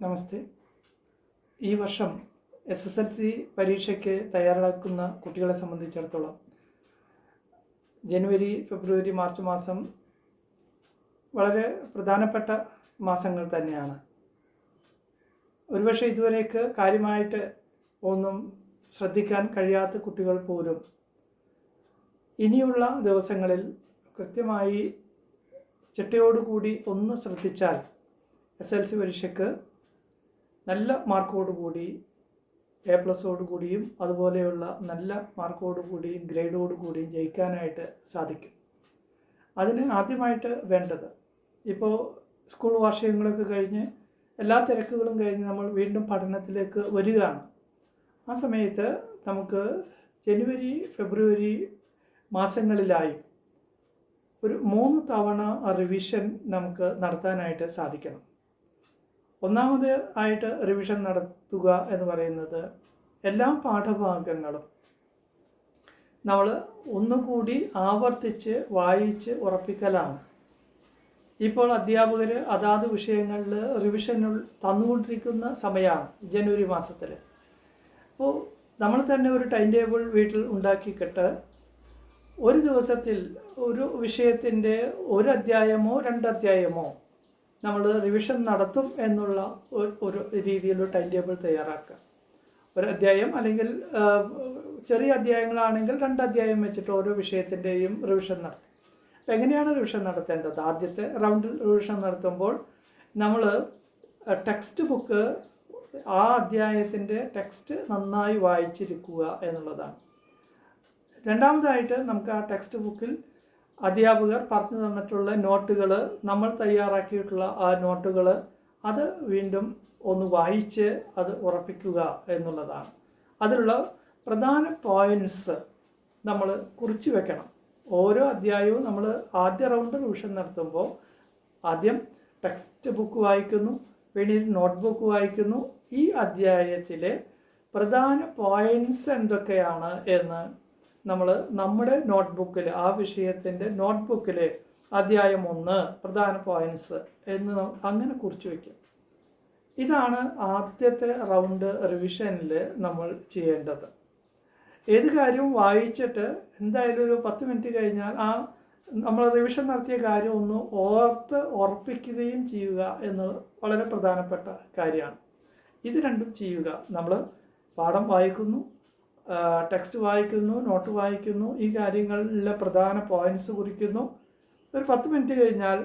നമസ്തേ. ഈ വർഷം S S L C പരീക്ഷയ്ക്ക് തയ്യാറാക്കുന്ന കുട്ടികളെ സംബന്ധിച്ചിടത്തോളം ജനുവരി ഫെബ്രുവരി മാർച്ച് മാസം വളരെ പ്രധാനപ്പെട്ട മാസങ്ങൾ തന്നെയാണ്. ഒരുപക്ഷെ ഇതുവരേക്ക് കാര്യമായിട്ട് ഒന്നും ശ്രദ്ധിക്കാൻ കഴിയാത്ത കുട്ടികൾ പോലും ഇനിയുള്ള ദിവസങ്ങളിൽ കൃത്യമായി ചിട്ടയോടുകൂടി ഒന്ന് ശ്രദ്ധിച്ചാൽ എസ് എൽ സി പരീക്ഷയ്ക്ക് നല്ല മാർക്കോടുകൂടി എ പ്ലസോടുകൂടിയും അതുപോലെയുള്ള നല്ല മാർക്കോടുകൂടിയും ഗ്രേഡോടുകൂടിയും ജയിക്കാനായിട്ട് സാധിക്കും. അതിന് ആദ്യമായിട്ട് വേണ്ടത് ഇപ്പോൾ സ്കൂൾ വാർഷികങ്ങളൊക്കെ കഴിഞ്ഞ് എല്ലാ തിരക്കുകളും കഴിഞ്ഞ് നമ്മൾ വീണ്ടും പഠനത്തിലേക്ക് വരികയാണ്. ആ സമയത്ത് നമുക്ക് ജനുവരി ഫെബ്രുവരി മാസങ്ങളിലായി ഒരു മൂന്ന് തവണ റിവിഷൻ നമുക്ക് നടത്താനായിട്ട് സാധിക്കണം. ഒന്നാമത് ആയിട്ട് റിവിഷൻ നടത്തുക എന്ന് പറയുന്നത് എല്ലാ പാഠഭാഗങ്ങളും നമ്മൾ ഒന്നുകൂടി ആവർത്തിച്ച് വായിച്ച് ഉറപ്പിക്കലാണ്. ഇപ്പോൾ അധ്യാപകർ അതാത് വിഷയങ്ങളിൽ റിവിഷൻ തന്നുകൊണ്ടിരിക്കുന്ന സമയമാണ് ജനുവരി മാസത്തിൽ അപ്പോൾ നമ്മൾ തന്നെ ഒരു ടൈം ടേബിൾ വീട്ടിൽ ഉണ്ടാക്കിക്കിട്ട് ഒരു ദിവസത്തിൽ ഒരു വിഷയത്തിന്റെ ഒരു അധ്യായമോ രണ്ട് അധ്യായമോ നമ്മൾ റിവിഷൻ നടത്തും എന്നുള്ള ഒരു രീതിയിലുള്ള ടൈം ടേബിൾ തയ്യാറാക്കുക. ഒരു അധ്യായം അല്ലെങ്കിൽ ചെറിയ അധ്യായങ്ങളാണെങ്കിൽ രണ്ട് അധ്യായം വെച്ചിട്ട് ഓരോ വിഷയത്തിന്റെയും റിവിഷൻ നടത്തും. അപ്പം എങ്ങനെയാണ് റിവിഷൻ നടത്തേണ്ടത്? ആദ്യത്തെ റൗണ്ടിൽ റിവിഷൻ നടത്തുമ്പോൾ നമ്മൾ ടെക്സ്റ്റ് ബുക്ക് ആ അധ്യായത്തിന്റെ ടെക്സ്റ്റ് നന്നായി വായിച്ചിരിക്കുക എന്നുള്ളതാണ്. രണ്ടാമതായിട്ട് നമുക്ക് ആ ടെക്സ്റ്റ് ബുക്കിൽ അധ്യാപകർ പറഞ്ഞു തന്നിട്ടുള്ള നോട്ടുകൾ നമ്മൾ തയ്യാറാക്കിയിട്ടുള്ള ആ നോട്ടുകൾ അത് വീണ്ടും ഒന്ന് വായിച്ച് അത് ഉറപ്പിക്കുക എന്നുള്ളതാണ്. അതിലുള്ള പ്രധാന പോയിന്റ്സ് നമ്മൾ കുറിച്ച് വെക്കണം. ഓരോ അധ്യായവും നമ്മൾ ആദ്യ റൗണ്ട് റിവിഷൻ നടത്തുമ്പോൾ ആദ്യം ടെക്സ്റ്റ് ബുക്ക് വായിക്കുന്നു പിന്നീട് നോട്ട് ബുക്ക് വായിക്കുന്നു. ഈ അധ്യായത്തിലെ പ്രധാന പോയിന്റ്സ് എന്തൊക്കെയാണ് എന്ന് നമ്മൾ നമ്മുടെ നോട്ട്ബുക്കിൽ ആ വിഷയത്തിന്റെ നോട്ട്ബുക്കിൽ അധ്യായം ഒന്ന് പ്രധാന പോയിന്റ്സ് എന്ന് അങ്ങനെ കുറിച്ച് വയ്ക്കും ഇതാണ് ആദ്യത്തെ റൗണ്ട് റിവിഷനിൽ നമ്മൾ ചെയ്യേണ്ടത്. ഏത് കാര്യവും വായിച്ചിട്ട് എന്തായാലും ഒരു പത്ത് മിനിറ്റ് കഴിഞ്ഞാൽ ആ നമ്മൾ റിവിഷൻ നടത്തിയ കാര്യം ഒന്ന് ഓർത്ത് ഉറപ്പിക്കുകയും ചെയ്യുക എന്നത് വളരെ പ്രധാനപ്പെട്ട കാര്യമാണ്. ഇത് രണ്ടും ചെയ്യുക. നമ്മൾ പാഠം വായിക്കുന്നു ടെക്സ്റ്റ് വായിക്കുന്നു നോട്ട് വായിക്കുന്നു ഈ കാര്യങ്ങളിലെ പ്രധാന പോയിന്റ്സ് കുറിക്കുന്നു. ഒരു പത്ത് മിനിറ്റ് കഴിഞ്ഞാൽ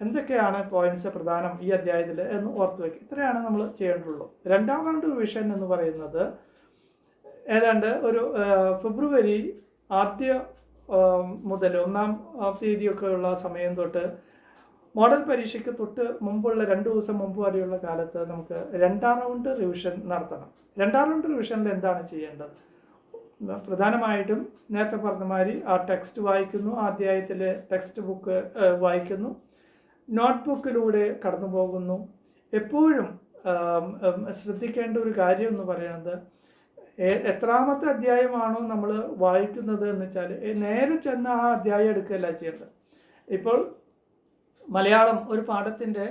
എന്തൊക്കെയാണ് പോയിന്റ്സ് പ്രധാനം ഈ അധ്യായത്തിൽ എന്ന് ഓർത്ത് വയ്ക്കുക ഇത്രയാണ് നമ്മൾ ചെയ്യേണ്ടുള്ളൂ രണ്ടാം റൗണ്ട് റിവിഷൻ എന്ന് പറയുന്നത് ഏതാണ്ട് ഒരു ഫെബ്രുവരി ആദ്യ മുതൽ ഒന്നാം തീയതിയൊക്കെയുള്ള സമയം തൊട്ട് മോഡൽ പരീക്ഷയ്ക്ക് തൊട്ട് മുമ്പുള്ള രണ്ട് ദിവസം മുമ്പ് വരെയുള്ള കാലത്ത് നമുക്ക് രണ്ടാം റൗണ്ട് റിവിഷൻ നടത്തണം. രണ്ടാം റൗണ്ട് റിവിഷനിൽ എന്താണ് ചെയ്യേണ്ടത്? പ്രധാനമായിട്ടും നേരത്തെ പറഞ്ഞ മാതിരി ആ ടെക്സ്റ്റ് വായിക്കുന്നു ആ അധ്യായത്തിലെ ടെക്സ്റ്റ് ബുക്ക് വായിക്കുന്നു. നോട്ട് ബുക്കിലൂടെ കടന്നു പോകുന്നു എപ്പോഴും ശ്രദ്ധിക്കേണ്ട ഒരു കാര്യം എന്ന് പറയുന്നത് എത്രാമത്തെ അധ്യായമാണോ നമ്മൾ വായിക്കുന്നത് എന്ന് വെച്ചാൽ നേരെ ചെന്ന് ആ അധ്യായം എടുക്കുകയല്ല ചെയ്യേണ്ടത്. ഇപ്പോൾ മലയാളം ഒരു പാഠത്തിന്റെ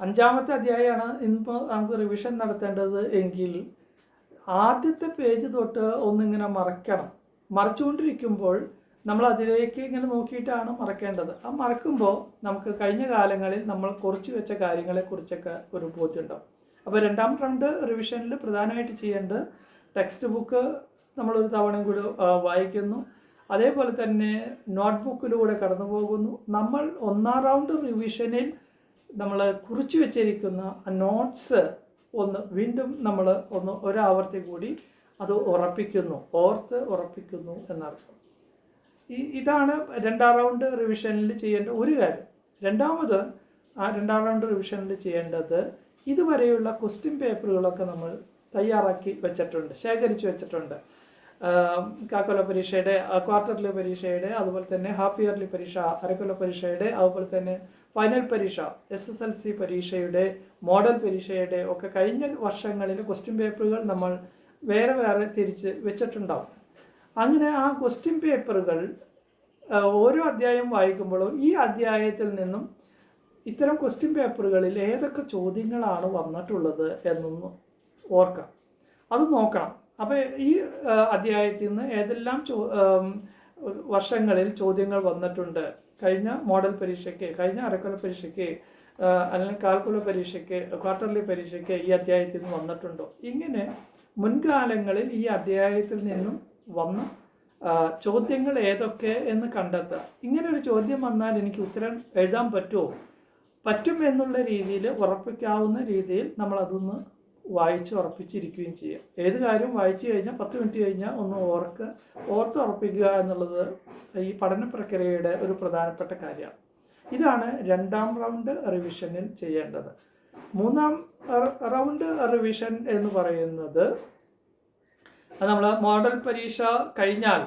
അഞ്ചാമത്തെ അധ്യായമാണ് ഇന്നിപ്പോൾ നമുക്ക് റിവിഷൻ നടത്തേണ്ടത് എങ്കിൽ ആദ്യത്തെ പേജ് തൊട്ട് ഒന്നിങ്ങനെ മറക്കണം മറച്ചുകൊണ്ടിരിക്കുമ്പോൾ നമ്മൾ അതിലേക്ക് ഇങ്ങനെ നോക്കിയിട്ടാണ് മറക്കേണ്ടത് ആ മറക്കുമ്പോൾ നമുക്ക് കഴിഞ്ഞ കാലങ്ങളിൽ നമ്മൾ കുറിച്ച് വെച്ച കാര്യങ്ങളെക്കുറിച്ചൊക്കെ ഒരു ബോധ്യം ഉണ്ടാവും അപ്പോൾ രണ്ടാം റൗണ്ട് റിവിഷനിൽ പ്രധാനമായിട്ട് ചെയ്യേണ്ടത് ടെക്സ്റ്റ് ബുക്ക് നമ്മളൊരു തവണയും കൂടി വായിക്കുന്നു. അതേപോലെ തന്നെ നോട്ട് ബുക്കിലൂടെ കടന്നു പോകുന്നു. നമ്മൾ ഒന്നാം റൗണ്ട് റിവിഷനിൽ നമ്മൾ കുറിച്ച് വെച്ചിരിക്കുന്ന നോട്ട്സ് ഒന്ന് വീണ്ടും നമ്മൾ ഒന്ന് ഒരാവർത്തി കൂടി അത് ഉറപ്പിക്കുന്നു ഓർത്ത് ഉറപ്പിക്കുന്നു എന്നർത്ഥം. ഈ ഇതാണ് രണ്ടാം റൗണ്ട് റിവിഷനിൽ ചെയ്യേണ്ട ഒരു കാര്യം. രണ്ടാമത് ആ രണ്ടാം റൗണ്ട് റിവിഷനിൽ ചെയ്യേണ്ടത് ഇതുവരെയുള്ള ക്വസ്റ്റ്യൻ പേപ്പറുകളൊക്കെ നമ്മൾ തയ്യാറാക്കി വെച്ചിട്ടുണ്ട് ശേഖരിച്ച് വെച്ചിട്ടുണ്ട്. കാക്കൊല പരീക്ഷയുടെ ക്വാർട്ടർലി പരീക്ഷയുടെ അതുപോലെ തന്നെ ഹാഫ് ഇയർലി പരീക്ഷ അരക്കൊല പരീക്ഷയുടെ അതുപോലെ തന്നെ ഫൈനൽ പരീക്ഷ എസ് എസ് എൽ സി പരീക്ഷയുടെ മോഡൽ പരീക്ഷയുടെ ഒക്കെ കഴിഞ്ഞ വർഷങ്ങളിൽ ക്വസ്റ്റ്യൻ പേപ്പറുകൾ നമ്മൾ വേറെ വേറെ തിരിച്ച് വെച്ചിട്ടുണ്ടാവും. അങ്ങനെ ആ ക്വസ്റ്റ്യൻ പേപ്പറുകൾ ഓരോ അധ്യായം വായിക്കുമ്പോഴും ഈ അധ്യായത്തിൽ നിന്നും ഇത്തരം ക്വസ്റ്റ്യൻ പേപ്പറുകളിൽ ഏതൊക്കെ ചോദ്യങ്ങളാണ് വന്നിട്ടുള്ളത് എന്നൊന്ന് ഓർക്കാം. അത് നോക്കണം. അപ്പോൾ ഈ അധ്യായത്തിൽ നിന്ന് ഏതെല്ലാം ചോ വർഷങ്ങളിൽ ചോദ്യങ്ങൾ വന്നിട്ടുണ്ട്? കഴിഞ്ഞ മോഡൽ പരീക്ഷയ്ക്ക് കഴിഞ്ഞ അരക്കൊല പരീക്ഷയ്ക്ക് അല്ലെങ്കിൽ കാൽക്കുല പരീക്ഷയ്ക്ക് ക്വാർട്ടർലി പരീക്ഷയ്ക്ക് ഈ അധ്യായത്തിൽ നിന്ന് വന്നിട്ടുണ്ടോ? ഇങ്ങനെ മുൻകാലങ്ങളിൽ ഈ അധ്യായത്തിൽ നിന്നും വന്ന ചോദ്യങ്ങൾ ഏതൊക്കെ എന്ന് കണ്ടെത്തുക. ഇങ്ങനെ ഒരു ചോദ്യം വന്നാൽ എനിക്ക് ഉത്തരം എഴുതാൻ പറ്റുമോ? പറ്റും എന്നുള്ള രീതിയിൽ ഉറപ്പിക്കാവുന്ന രീതിയിൽ നമ്മൾ അതൊന്ന് വായിച്ച് ഉറപ്പിച്ചിരിക്കുകയും ചെയ്യാം. ഏത് കാര്യവും വായിച്ചു കഴിഞ്ഞാൽ പത്ത് മിനിറ്റ് കഴിഞ്ഞാൽ ഒന്ന് ഓർക്ക് ഓർത്ത് ഉറപ്പിക്കുക എന്നുള്ളത് ഈ പഠന പ്രക്രിയയുടെ ഒരു പ്രധാനപ്പെട്ട കാര്യമാണ്. ഇതാണ് രണ്ടാം റൗണ്ട് റിവിഷനിൽ ചെയ്യേണ്ടത്. മൂന്നാം റൗണ്ട് റിവിഷൻ എന്ന് പറയുന്നത് നമ്മൾ മോഡൽ പരീക്ഷ കഴിഞ്ഞാൽ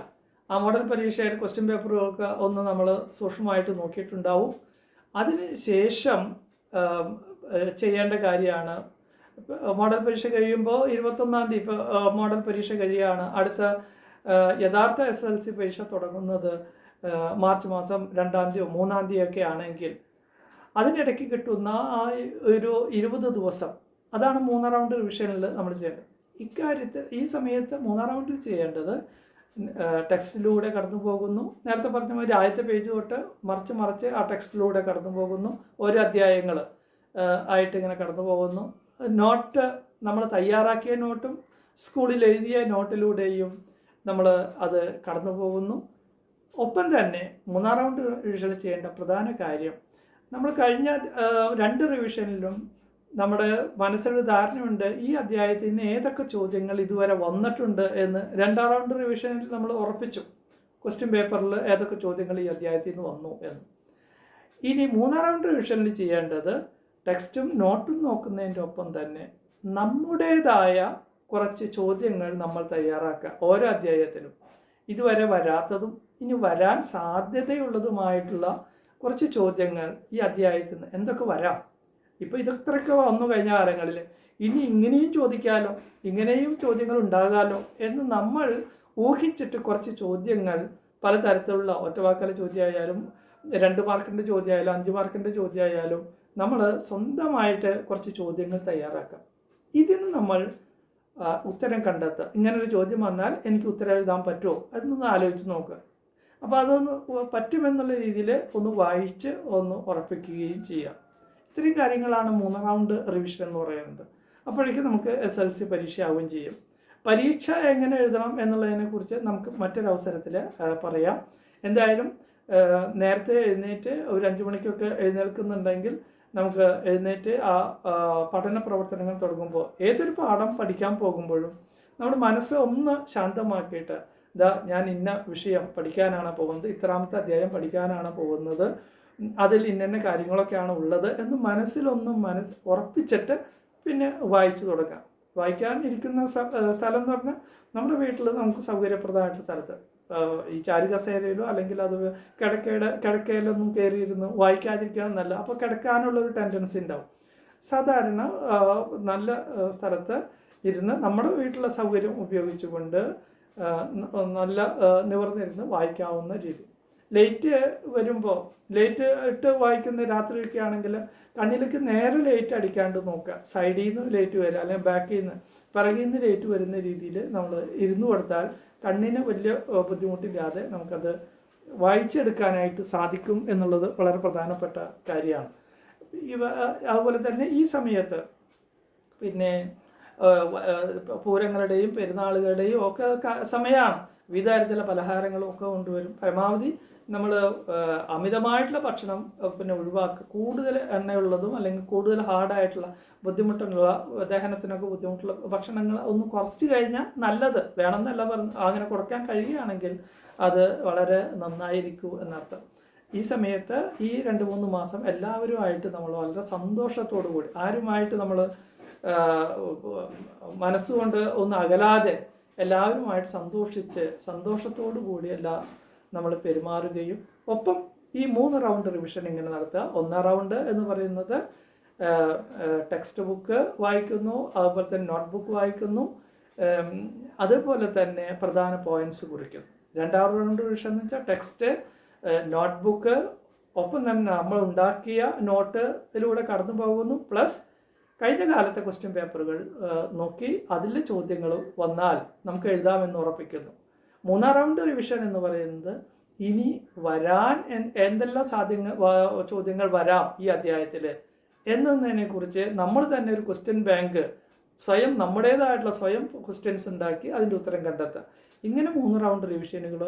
ആ മോഡൽ പരീക്ഷയുടെ ക്വസ്റ്റ്യൻ പേപ്പറുകൾക്ക് ഒന്ന് നമ്മൾ സൂക്ഷ്മമായിട്ട് നോക്കിയിട്ടുണ്ടാവും. അതിന് ശേഷം ചെയ്യേണ്ട കാര്യമാണ്. മോഡൽ പരീക്ഷ കഴിയുമ്പോൾ ഇരുപത്തൊന്നാം തീയതി ഇപ്പോൾ മോഡൽ പരീക്ഷ കഴിയുകയാണ്. അടുത്ത യഥാർത്ഥ എസ് എൽ സി പരീക്ഷ തുടങ്ങുന്നത് മാർച്ച് മാസം രണ്ടാം തീയതിയോ മൂന്നാം തീയതിയോ ഒക്കെ ആണെങ്കിൽ അതിനിടയ്ക്ക് കിട്ടുന്ന ആ ഒരു ഇരുപത് ദിവസം. അതാണ് മൂന്നാം റൗണ്ട് റിവിഷനിൽ നമ്മൾ ചെയ്യേണ്ടത്. ഇക്കാര്യത്തിൽ ഈ സമയത്ത് മൂന്നാം റൗണ്ടിൽ ചെയ്യേണ്ടത് ടെക്സ്റ്റിലൂടെ കടന്നു പോകുന്നു. നേരത്തെ പറഞ്ഞ മാതിരി ആദ്യത്തെ പേജ് തൊട്ട് മറിച്ച് മറിച്ച് ആ ടെക്സ്റ്റിലൂടെ കടന്നു പോകുന്നു. ഓരോ അധ്യായങ്ങൾ ആയിട്ട് ഇങ്ങനെ കടന്നു പോകുന്നു. നോട്ട് നമ്മൾ തയ്യാറാക്കിയ നോട്ടും സ്കൂളിൽ എഴുതിയ നോട്ടിലൂടെയും നമ്മൾ അത് കടന്നു പോകുന്നു. ഒപ്പം തന്നെ മൂന്നാം റൗണ്ട് റിവിഷൻ ചെയ്യേണ്ട പ്രധാന കാര്യം നമ്മൾ കഴിഞ്ഞ രണ്ട് റിവിഷനിലും നമ്മുടെ മനസ്സിലൊരു ധാരണയുണ്ട് ഈ അധ്യായത്തിൽ നിന്ന് ഏതൊക്കെ ചോദ്യങ്ങൾ ഇതുവരെ വന്നിട്ടുണ്ട് എന്ന് രണ്ടാം റൗണ്ട് റിവിഷനിൽ നമ്മൾ ഉറപ്പിച്ചു. ക്വസ്റ്റ്യൻ പേപ്പറിൽ ഏതൊക്കെ ചോദ്യങ്ങൾ ഈ അധ്യായത്തിൽ നിന്ന് വന്നു എന്ന്. ഇനി മൂന്നാം റൗണ്ട് റിവിഷനിൽ ചെയ്യേണ്ടത് ടെക്സ്റ്റും നോട്ടും നോക്കുന്നതിന്റെ ഒപ്പം തന്നെ നമ്മുടേതായ കുറച്ച് ചോദ്യങ്ങൾ നമ്മൾ തയ്യാറാക്കുക ഓരോ അധ്യായത്തിലും. ഇതുവരെ വരാത്തതും ഇനി വരാൻ സാധ്യതയുള്ളതുമായിട്ടുള്ള കുറച്ച് ചോദ്യങ്ങൾ ഈ അധ്യായത്തിൽ നിന്ന് എന്തൊക്കെ വരാം? ഇപ്പോൾ ഇതൊക്കെ വന്നു കഴിഞ്ഞ കാലങ്ങളിൽ ഇനി ഇങ്ങനെയും ചോദിക്കാലോ ഇങ്ങനെയും ചോദ്യങ്ങൾ ഉണ്ടാകാലോ എന്ന് നമ്മൾ ഊഹിച്ചിട്ട് കുറച്ച് ചോദ്യങ്ങൾ പലതരത്തിലുള്ള ഒറ്റവാക്കല ചോദ്യമായാലും രണ്ട് മാർക്കിന്റെ ചോദ്യമായാലും അഞ്ച് മാർക്കിന്റെ ചോദ്യമായാലും നമ്മൾ സ്വന്തമായിട്ട് കുറച്ച് ചോദ്യങ്ങൾ തയ്യാറാക്കാം. ഇതിന് നമ്മൾ ഉത്തരം കണ്ടെത്തുക. ഇങ്ങനൊരു ചോദ്യം വന്നാൽ എനിക്ക് ഉത്തരം എഴുതാൻ പറ്റുമോ? എന്നൊന്ന് ആലോചിച്ച് നോക്കുക. അപ്പോൾ അതൊന്ന് പറ്റുമെന്നുള്ള രീതിയിൽ ഒന്ന് വായിച്ച് ഒന്ന് ഉറപ്പിക്കുകയും ചെയ്യാം. ഇത്രയും കാര്യങ്ങളാണ് മൂന്നാം റൗണ്ട് റിവിഷൻ എന്ന് പറയുന്നത്. അപ്പോഴേക്കും നമുക്ക് എസ് എൽ സി പരീക്ഷ ആവുകയും ചെയ്യും. പരീക്ഷ എങ്ങനെ എഴുതണം എന്നുള്ളതിനെക്കുറിച്ച് നമുക്ക് മറ്റൊരവസരത്തിൽ പറയാം. എന്തായാലും നേരത്തെ എഴുന്നേറ്റ് ഒരു അഞ്ച് മണിക്കൊക്കെ എഴുന്നേൽക്കുന്നുണ്ടെങ്കിൽ നമുക്ക് എഴുന്നേറ്റ് ആ പഠന പ്രവർത്തനങ്ങൾ തുടങ്ങുമ്പോൾ ഏതൊരു പാഠം പഠിക്കാൻ പോകുമ്പോഴും നമ്മുടെ മനസ്സ് ഒന്ന് ശാന്തമാക്കിയിട്ട് ഇതാ ഞാൻ ഇന്ന വിഷയം പഠിക്കാനാണ് പോകുന്നത് ഇത്രാമത്തെ അധ്യായം പഠിക്കാനാണ് പോകുന്നത് അതിൽ ഇന്ന കാര്യങ്ങളൊക്കെയാണ് ഉള്ളത് എന്ന് മനസ്സിലൊന്നും മനസ്സ് ഉറപ്പിച്ചിട്ട് പിന്നെ വായിച്ചു തുടങ്ങാം. വായിക്കാൻ ഇരിക്കുന്ന സ്ഥലം എന്ന് പറഞ്ഞാൽ നമ്മുടെ വീട്ടിൽ നമുക്ക് സൗകര്യപ്രദമായിട്ടുള്ള സ്ഥലത്ത് ഈ ചാരുകസേരയിലോ അല്ലെങ്കിൽ അത് കിടക്കയുടെ കിടക്കയിലൊന്നും കയറിയിരുന്ന് വായിക്കാതിരിക്കണം നല്ല അപ്പോൾ കിടക്കാനുള്ള ഒരു ടെൻഡൻസി ഉണ്ടാവും. സാധാരണ നല്ല സ്ഥലത്ത് ഇരുന്ന് നമ്മുടെ വീട്ടിലെ സൗകര്യം ഉപയോഗിച്ചുകൊണ്ട് നല്ല നിവർന്നിരുന്ന് വായിക്കാവുന്ന രീതി. ലേറ്റ് വരുമ്പോൾ ലേറ്റ് ഇട്ട് വായിക്കുന്ന രാത്രിയൊക്കെ ആണെങ്കിൽ കണ്ണിലേക്ക് നേരെ ലേറ്റ് അടിക്കാണ്ട് നോക്കുക. സൈഡിൽ നിന്ന് ലേറ്റ് വരിക അല്ലെങ്കിൽ ബാക്കിൽ നിന്ന് പിറകിൽ നിന്ന് ലേറ്റ് വരുന്ന രീതിയിൽ നമ്മൾ ഇരുന്നു കൊടുത്താൽ കണ്ണിന് വലിയ ബുദ്ധിമുട്ടില്ലാതെ നമുക്കത് വായിച്ചെടുക്കാനായിട്ട് സാധിക്കും എന്നുള്ളത് വളരെ പ്രധാനപ്പെട്ട കാര്യമാണ്. ഇവ അതുപോലെ തന്നെ ഈ സമയത്ത് പിന്നെ പൂരങ്ങളുടെയും പെരുന്നാളുകളുടെയും ഒക്കെ സമയമാണ്. വിവിധ തരത്തിലുള്ള പലഹാരങ്ങളും ഒക്കെ കൊണ്ടുവരും. പരമാവധി നമ്മൾ അമിതമായിട്ടുള്ള ഭക്ഷണം പിന്നെ ഒഴിവാക്കുക. കൂടുതൽ എണ്ണയുള്ളതും അല്ലെങ്കിൽ കൂടുതൽ ഹാർഡായിട്ടുള്ള ബുദ്ധിമുട്ടുള്ള ദഹനത്തിനൊക്കെ ബുദ്ധിമുട്ടുള്ള ഭക്ഷണങ്ങൾ ഒന്ന് കുറച്ച് കഴിഞ്ഞാൽ നല്ലത്. വേണമെന്നല്ല പറഞ്ഞ് അങ്ങനെ കുറയ്ക്കാൻ കഴിയുകയാണെങ്കിൽ അത് വളരെ നന്നായിരിക്കൂ എന്നർത്ഥം. ഈ സമയത്ത് ഈ രണ്ട് മൂന്ന് മാസം എല്ലാവരുമായിട്ട് നമ്മൾ വളരെ സന്തോഷത്തോടു കൂടി ആരുമായിട്ട് നമ്മൾ മനസ്സുകൊണ്ട് ഒന്ന് അകലാതെ എല്ലാവരുമായിട്ട് സന്തോഷിച്ച് സന്തോഷത്തോടു കൂടിയല്ല നമ്മൾ പെരുമാറുകയും. ഒപ്പം ഈ മൂന്ന് റൗണ്ട് റിവിഷൻ ഇങ്ങനെ നടത്തുക. ഒന്നാം റൗണ്ട് എന്ന് പറയുന്നത് ടെക്സ്റ്റ് ബുക്ക് വായിക്കുന്നു അതുപോലെ തന്നെ നോട്ട് ബുക്ക് വായിക്കുന്നു അതുപോലെ തന്നെ പ്രധാന പോയിന്റ്സ് കുറിക്കുന്നു. രണ്ടാം റൗണ്ട് റിവിഷൻ എന്ന് വെച്ചാൽ ടെക്സ്റ്റ് നോട്ട് ബുക്ക് ഒപ്പം തന്നെ നമ്മൾ ഉണ്ടാക്കിയ നോട്ടിലൂടെ കടന്നു പോകുന്നു പ്ലസ് കഴിഞ്ഞ കാലത്തെ ക്വസ്റ്റ്യൻ പേപ്പറുകൾ നോക്കി അതിൽ ചോദ്യങ്ങൾ വന്നാൽ നമുക്ക് എഴുതാമെന്ന് ഉറപ്പിക്കുന്നു. മൂന്നാം റൗണ്ട് റിവിഷൻ എന്ന് പറയുന്നത് ഇനി വരാൻ എന്തെല്ലാം സാധ്യങ്ങൾ ചോദ്യങ്ങൾ വരാം ഈ അധ്യായത്തിൽ എന്നതിനെ കുറിച്ച് നമ്മൾ തന്നെ ഒരു ക്വസ്റ്റ്യൻ ബാങ്ക് സ്വയം നമ്മുടേതായിട്ടുള്ള സ്വയം ക്വസ്റ്റ്യൻസ് ഉണ്ടാക്കി അതിന്റെ ഉത്തരം കണ്ടെത്തുക. ഇങ്ങനെ മൂന്ന് റൗണ്ട് റിവിഷനുകൾ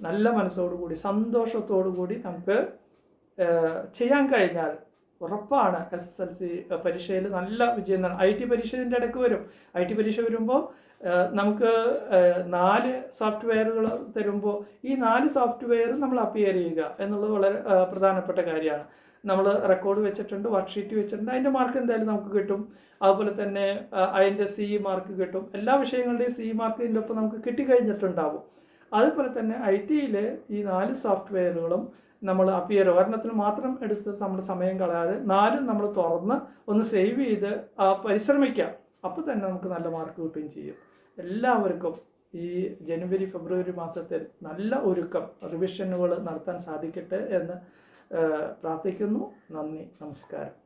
നല്ല മനസ്സോടുകൂടി സന്തോഷത്തോടു കൂടി നമുക്ക് ചെയ്യാൻ കഴിഞ്ഞാൽ ഉറപ്പാണ് എസ് എസ് എൽ സി പരീക്ഷയിൽ നല്ല വിജയം നേടാം. ഐ ടി പരീക്ഷ ഇതിന്റെ ഇടയ്ക്ക് വരും. ഐ ടി പരീക്ഷ വരുമ്പോൾ നമുക്ക് നാല് സോഫ്റ്റ്വെയറുകൾ തരുമ്പോൾ ഈ നാല് സോഫ്റ്റ്വെയർ നമ്മൾ അപ്പിയർ ചെയ്യുക എന്നുള്ളത് വളരെ പ്രധാനപ്പെട്ട കാര്യമാണ്. നമ്മൾ റെക്കോർഡ് വെച്ചിട്ടുണ്ട് വർക്ക്ഷീറ്റ് വെച്ചിട്ടുണ്ട് അതിന്റെ മാർക്ക് എന്തായാലും നമുക്ക് കിട്ടും. അതുപോലെ തന്നെ അതിന്റെ സി മാർക്ക് കിട്ടും. എല്ലാ വിഷയങ്ങളുടെയും സി മാർക്ക് ഇതിന്റെ ഒപ്പം നമുക്ക് കിട്ടിക്കഴിഞ്ഞിട്ടുണ്ടാവും. അതുപോലെ തന്നെ ഐ ടിയിൽ ഈ നാല് സോഫ്റ്റ്വെയറുകളും നമ്മൾ അപ്പിയർ ഒരെണ്ണത്തിന് മാത്രം എടുത്ത് നമ്മൾ സമയം കളയാതെ നാലും നമ്മൾ തുറന്ന് ഒന്ന് സേവ് ചെയ്ത് പരിശ്രമിക്കാം. അപ്പോൾ തന്നെ നമുക്ക് നല്ല മാർക്ക് കിട്ടുകയും ചെയ്യും. എല്ലാവർക്കും ഈ ജനുവരി ഫെബ്രുവരി മാസത്തിൽ നല്ല ഒരുക്കം റിവിഷനുകൾ നടത്താൻ സാധിക്കട്ടെ എന്ന് പ്രാർത്ഥിക്കുന്നു. നന്ദി നമസ്കാരം.